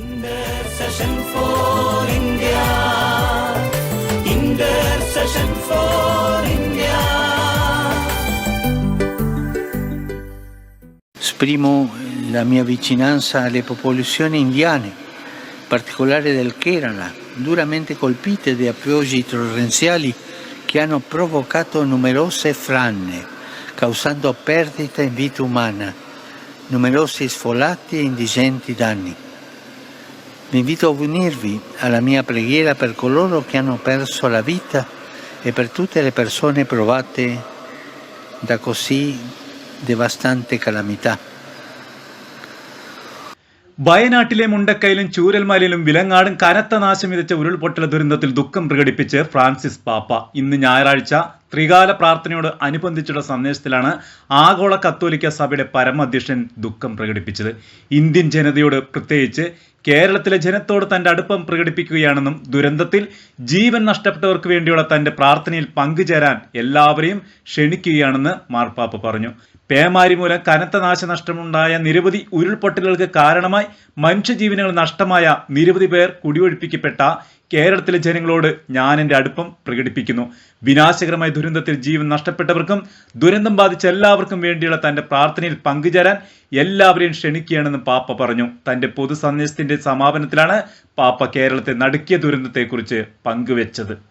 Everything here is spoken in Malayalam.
Intercession for India. Intercession for India. Esprimo la mia vicinanza alle popolazioni indiane, in particolare del Kerala, duramente colpite da piogge torrenziali che hanno provocato numerose frane, causando perdite in vita umana, numerosi sfolati e indigenti danni. Vi invito a unirvi alla mia preghiera per coloro che hanno perso la vita e per tutte le persone provate da così devastante calamità. വയനാട്ടിലെ മുണ്ടക്കയിലും ചൂരൽമലയിലും വിലങ്ങാടും കനത്ത നാശം വിതച്ച ഉരുൾപൊട്ടൽ ദുരന്തത്തിൽ ദുഃഖം പ്രകടിപ്പിച്ച് ഫ്രാൻസിസ് പാപ്പ ഇന്ന് ഞായറാഴ്ച ത്രികാല പ്രാർത്ഥനയോട് അനുബന്ധിച്ചുള്ള സന്ദേശത്തിലാണ് ആഗോള കത്തോലിക്ക സഭയുടെ പരമാധ്യക്ഷൻ ദുഃഖം പ്രകടിപ്പിച്ചത്. ഇന്ത്യൻ ജനതയോട് പ്രത്യേകിച്ച് കേരളത്തിലെ ജനത്തോട് തന്റെ അടുപ്പം പ്രകടിപ്പിക്കുകയാണെന്നും ദുരന്തത്തിൽ ജീവൻ നഷ്ടപ്പെട്ടവർക്ക് വേണ്ടിയുള്ള തന്റെ പ്രാർത്ഥനയിൽ പങ്കുചേരാൻ എല്ലാവരെയും ക്ഷണിക്കുകയാണെന്ന് മാർപ്പാപ്പ പറഞ്ഞു. പേമാരി മൂലം കനത്ത നാശനഷ്ടമുണ്ടായ നിരവധി ഉരുൾപൊട്ടലുകൾക്ക് കാരണമായി മനുഷ്യജീവനുകൾ നഷ്ടമായ നിരവധി പേർ കുടിയൊഴിപ്പിക്കപ്പെട്ട കേരളത്തിലെ ജനങ്ങളോട് ഞാൻ എന്റെ അടുപ്പം പ്രകടിപ്പിക്കുന്നു. വിനാശകരമായ ദുരന്തത്തിൽ ജീവൻ നഷ്ടപ്പെട്ടവർക്കും ദുരന്തം ബാധിച്ച എല്ലാവർക്കും വേണ്ടിയുള്ള തന്റെ പ്രാർത്ഥനയിൽ പങ്കുചേരാൻ എല്ലാവരെയും ക്ഷണിക്കുകയാണെന്ന് പാപ്പ പറഞ്ഞു. തന്റെ പൊതു സന്ദേശത്തിന്റെ സമാപനത്തിലാണ് പാപ്പ കേരളത്തെ നടുക്കിയ ദുരന്തത്തെക്കുറിച്ച് പങ്കുവെച്ചത്.